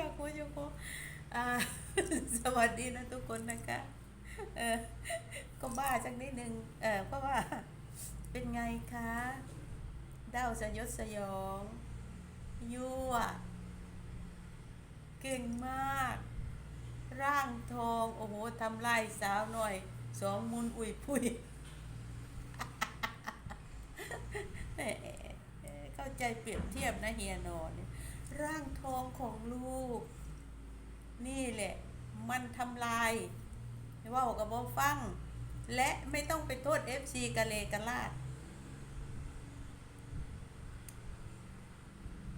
อยากหัวอยากหัวอ่าสวัสดีนะทุกคนนะคะ เออก็บ้าสักนิดนึง เออเพราะว่าเป็นไงคะดาวสยดสยองยั่วเก่งมาก ร่างทอง โอ้โหทำลายสาวหน่อย สองมุนอุ่ยพุยแหมเข้าใจเปรียบเทียบนะเฮียนอนเนี่ย ร่างทองของลูก นี่แหละ มันทำลายว่ากับบอฟัง และไม่ต้องไปโทษ FC กะเลกะลาด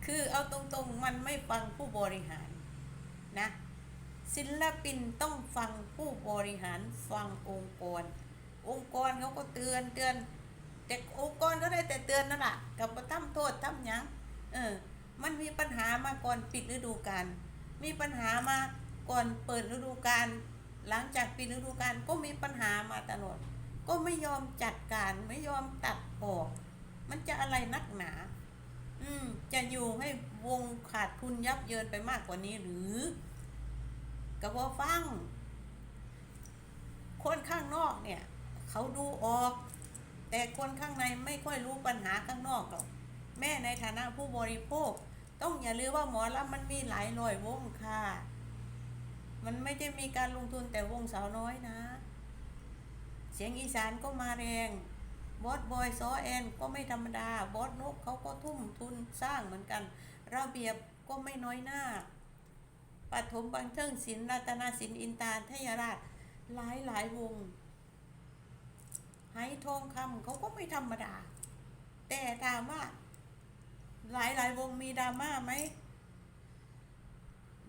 คือเอาตรงๆมันไม่ฟังผู้บริหารนะศิลปินต้องฟังผู้บริหารฟังองค์กร องค์กรเขาก็เตือนเตือนแต่องค์กรก็ได้แต่เตือนนั่นแหละกับมาทำโทษทำยัง ปัญหามาก่อนปิดฤดูกาลมีปัญหามาก่อนเปิดฤดูกาลหลังจากปิดฤดูกาลก็มีปัญหามาตลอดก็ไม่ยอมจัดการไม่ยอมตัดออก มันจะอะไรนักหนา อืม จะอยู่ให้วงขาดทุนยับเยินไปมากกว่านี้หรือกับว่าฟัง คนข้างนอกเนี่ย เขาดูออก แต่คนข้างในไม่ค่อยรู้ปัญหาข้างนอกหรอก แม่ในฐานะผู้บริโภค ต้องอย่าลืมว่าหมอลำมันมีหลายร้อยวงค่ะ มันไม่ได้มีการลงทุนแต่วงสาวน้อยนะ เสียงอีสานก็มาแรง บอสบอยซอแอนก็ไม่ธรรมดา บอสนกเขาก็ทุ่มทุนสร้างเหมือนกัน ระเบียบก็ไม่น้อยหน้าปฐมบันเทิงศิลป์รัตนาศิลป์อินตาทยราชหลายหลายวงไหทองคำเขาก็ไม่ธรรมดา แต่ถามว่า หลายหลายวงมีดราม่าไหม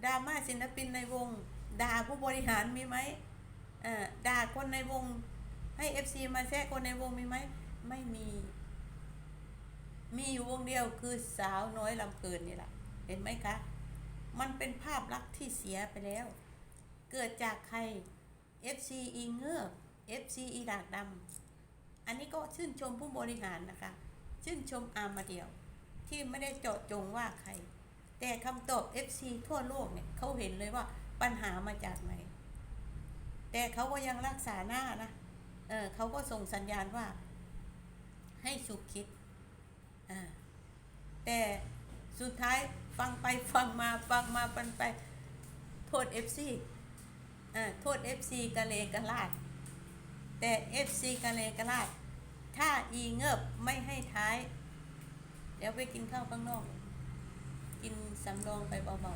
ดราม่าศิลปินในวงด่าผู้บริหารมีไหมเอ่อด่าคนในวง ให้เอฟซีมาแทรกคนในวงมีไหมไม่มี มีอยู่วงเดียวคือสาวน้อยลำเพลินนี่แหละเห็นไหมคะ มันเป็นภาพลักษณ์ที่เสียไปแล้ว เกิดจากใคร FC อีเงือก FC อีดากดำอันนี้ก็ชื่นชมผู้บริหารนะคะ ชื่นชมอาร์มาเดียว ที่ไม่ได้เจาะจงว่าใคร แต่คำตอบ FC ทั่วโลกเนี่ยเขาเห็นเลยว่าปัญหามาจากไหน แต่เขาก็ยังรักษาหน้านะ เออเขาก็ส่งสัญญาณว่า ให้สุขคิด อ่า แต่สุดท้ายฟังไปฟังมาฟังมาปันไป โทษ FC อ่าโทษ FC กะเลกะลาด แต่ FC กะเลกะลาด ถ้าอีเงิบไม่ให้ท้าย ดี๋ยวไปกินข้าวข้างนอก กินสำรองไปเบา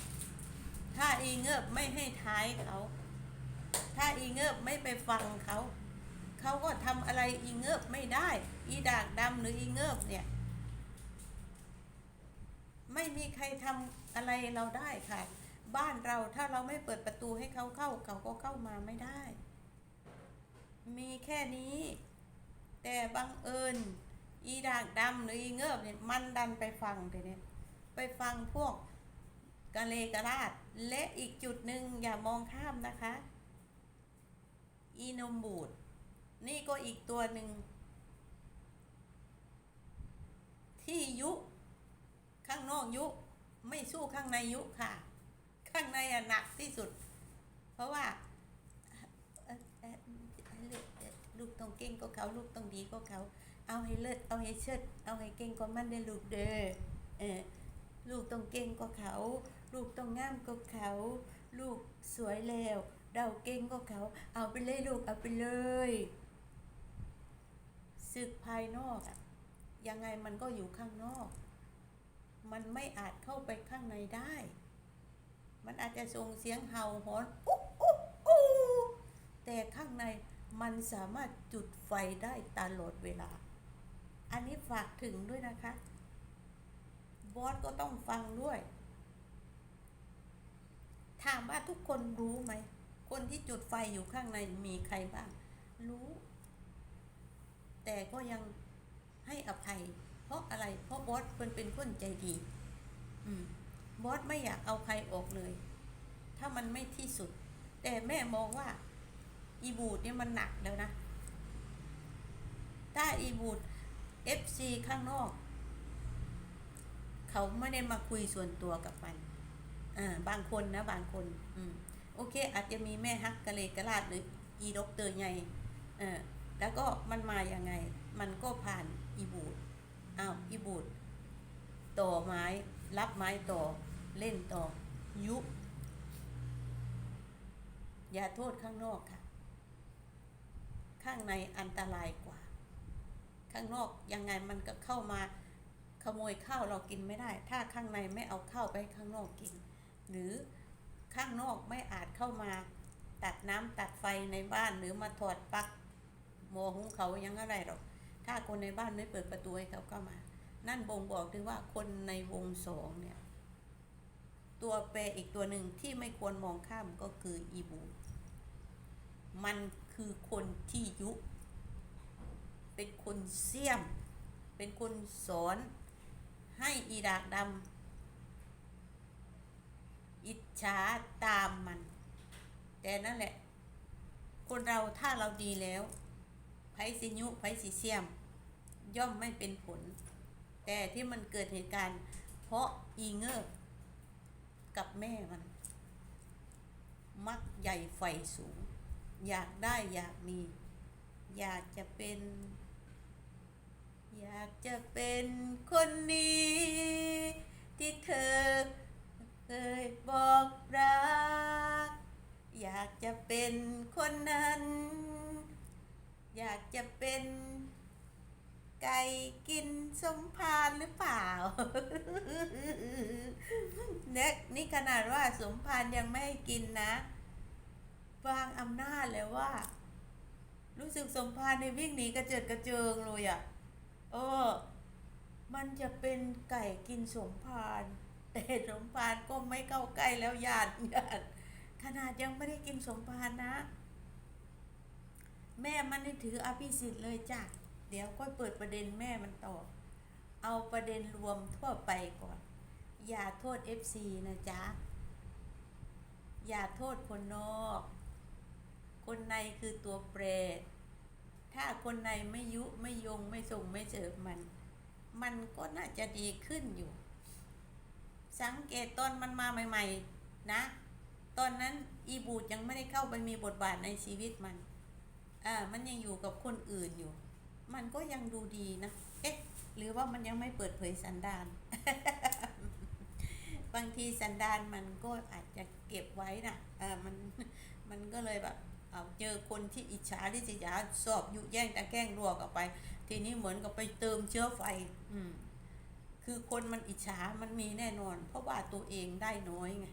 ๆ ถ้าอีเงิบไม่ให้ท้ายเขา ถ้าอีเงิบไม่ไปฟังเขา เขาก็ทำอะไรอีเงิบไม่ได้ อีดากดำหรืออีเงิบเนี่ย ไม่มีใครทำอะไรเราได้ค่ะ บ้านเราถ้าเราไม่เปิดประตูให้เขาเข้า เขาก็เข้ามาไม่ได้ มีแค่นี้แต่บังเอิญ อีดากดำหรืออีเงิบเนี่ยมันดันไปฟังไปเนี่ยไปฟังพวกกะเลกะลาดและอีกจุดหนึ่งอย่ามองข้ามนะคะ อีนมบูดนี่ก็อีกตัวหนึ่ง ที่ยุข้างนอกยุไม่สู้ข้างในยุค่ะ ข้างในอะหนักที่สุด เพราะว่าลูกเอ่อลูกต้องเก่งก็เขาลูกต้องดีก็เขา เอาให้เลิศเอาให้เชิด เอาให้เก่งก็มันได้ลูกเด้อเออลูกต้องเก่งก็เขา ลูกต้องงามก็เขา ลูกสวยแล้วเดาเก่งก็เขา เอาไปเลยลูกเอาไปเลยศึกภายนอกอะยังไงมันก็อยู่ข้างนอก มันไม่อาจเข้าไปข้างในได้ มันอาจจะส่งเสียงเห่าหอนอุ๊อุ๊อุ๊แต่ข้างในมันสามารถจุดไฟได้ตลอดเวลา อันนี้ฝากถึงด้วยนะคะ บอสก็ต้องฟังด้วย ถามว่าทุกคนรู้ไหม คนที่จุดไฟอยู่ข้างในมีใครบ้าง รู้ แต่ก็ยังให้อภัย เพราะอะไร เพราะบอสเป็นเป็นคนใจดี อืม บอสไม่อยากเอาใครออกเลย ถ้ามันไม่ที่สุด แต่แม่มองว่า อีบูดเนี่ยมันหนักแล้วนะ ถ้าอีบูด FC ข้างนอก เขาไม่ได้มาคุยส่วนตัวกับมันอ่าบางคนนะ บางคน อืมโอเค อาจจะมีแม่ฮักกะเลกะลาดหรืออีด็อกเตอร์ใหญ่เออแล้วก็มันมาอย่างไง มันก็ผ่านอีบูดอ้าวอีบูดต่อไม้รับไม้ต่อเล่นต่อยุ อย่าโทษข้างนอกค่ะ ข้างในอันตรายกว่า ข้างนอกยังไงมันก็เข้ามาขโมยข้าวเรากินไม่ได้ ถ้าข้างในไม่เอาข้าวไปข้างนอกกิน หรือข้างนอกไม่อาจเข้ามาตัดน้ำตัดไฟในบ้านหรือมาถอดปลั๊กหมอหุงเขายังอะไรหรอก ถ้าคนในบ้านไม่เปิดประตูให้เขาเข้ามา นั่นบ่งบอกถึงว่าคนในวงสองเนี่ย ตัวแปรอีกตัวหนึ่งที่ไม่ควรมองข้ามก็คืออีบู มันคือคนที่ยุ เป็นคนเสี่ยม เป็นคนสอนให้อีดากดำอิจฉาตามมัน แต่นั่นแหละ คนเราถ้าเราดีแล้วไผสิยุไผสิเสี่ยม ย่อมไม่เป็นผล แต่ที่มันเกิดเหตุการณ์ เพราะอีเงอร์กับแม่มัน มักใหญ่ไฟสูง อยากได้อยากมี อยากจะเป็น อยากจะเป็นคนนี้ ที่เธอเคยบอกรัก อยากจะเป็นคนนั้น อยากจะเป็นไก่กินสมพานหรือเปล่าเนี่ยนี่ขนาดว่าสมพานยังไม่ให้กินนะวางอำนาจแล้วว่า รู้สึกสมพานในวิ่งหนีกระเจิดกระเจิงเลยอะ่ะ เออ มันจะเป็นไก่กินสมพานแต่สมพานก็ไม่เข้าใกล้แล้วญาติญาติขนาดยังไม่ได้กินสมพานนะ แม่มันนี่ถืออภิสิทธิ์เลยจ้ะเดี๋ยวก็เปิดประเด็นแม่มันต่อ เอาประเด็นรวมทั่วไปก่อน อย่าโทษ FC นะจ๊ะ อย่าโทษคนนอก คนในคือตัวแปร ถ้าคนในไม่ยุไม่ยงไม่ส่งไม่เสริมมัน มันก็น่าจะดีขึ้นอยู่ สังเกตตอนมันมาใหม่ ๆ นะ ตอนนั้นอีบูดยังไม่ได้เข้าไปมีบทบาทในชีวิตมันอ่ามันยังอยู่กับคนอื่นอยู่ มันก็ยังดูดีนะ เอ๊ะ หรือว่ามันยังไม่เปิดเผยสันดาน บางทีสันดานมันก็อาจจะเก็บไว้นะเออมัน มันก็เลยแบบ เอาเจอคนที่อิจฉาที่สิยาสอบยุแย่งตะแกล้งรัวกับไป ทีนี้เหมือนกับไปเติมเชื้อไฟ อืม คือคนมันอิจฉามันมีแน่นอน เพราะว่าตัวเองได้น้อยไง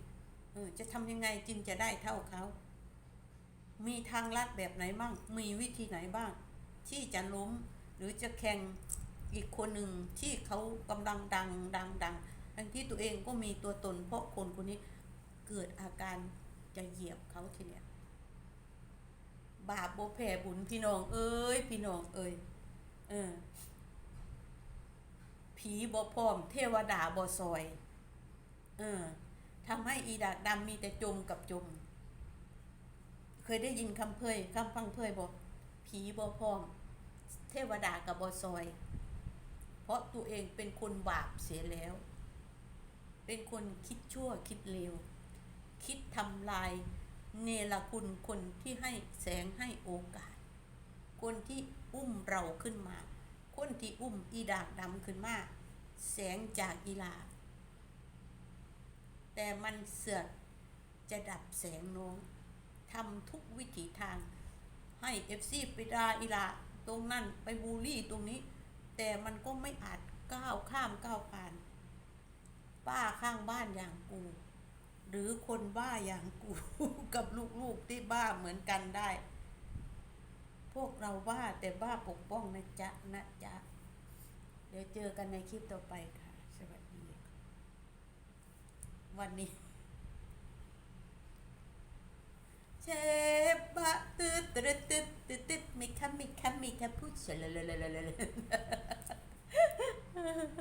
เออจะทำยังไงจึงจะได้เท่าเขามีทางลัดแบบไหนบ้าง มีวิธีไหนบ้าง ที่จะล้มหรือจะแข่งอีกคนหนึ่งที่เขากำลังดังดังดังทั้งที่ตัวเองก็มีตัวตนเพราะคนคนนี้เกิดอาการจะเหยียบเขาทีเนี้ย บาปโบแผ่บุญพี่น้องเอ้ยพี่น้องเอ้ยเออผีบ่พร้อม เทวดาบ่ซอย เออทำให้อีดากดำมีแต่จมกับจม เคยได้ยินคำเพยคำพังเพยบอกผีบ่พร้อม เทวดากับบซอย เพราะตัวเองเป็นคนบาปเสียแล้ว เป็นคนคิดชั่วคิดเลวคิดทำลาย เนรคุณคนที่ให้แสงให้โอกาส คนที่อุ้มเราขึ้นมา คนที่อุ้มอีดากดำขึ้นมา แสงจากอีลา แต่มันเสือกจะดับแสงน้องทำทุกวิถีทาง ให้เอฟซีไปดาอีลา ตรงนั้นไปบูลลี่ตรงนี้ แต่มันก็ไม่อาจก้าวข้ามก้าวผ่าน ป้าข้างบ้านอย่างกู หรือคนบ้าอย่างกูกับลูกๆที่บ้าเหมือนกันได้ พวกเราบ้าแต่บ้าปกป้องนะจ๊ะนะจ๊ะ เดี๋ยวเจอกันในคลิปต่อไปค่ะ สวัสดี วันนี้เชฟบะตืดตืดตืดตืดตืดมิคะมิคะมิคะพูดเฉลย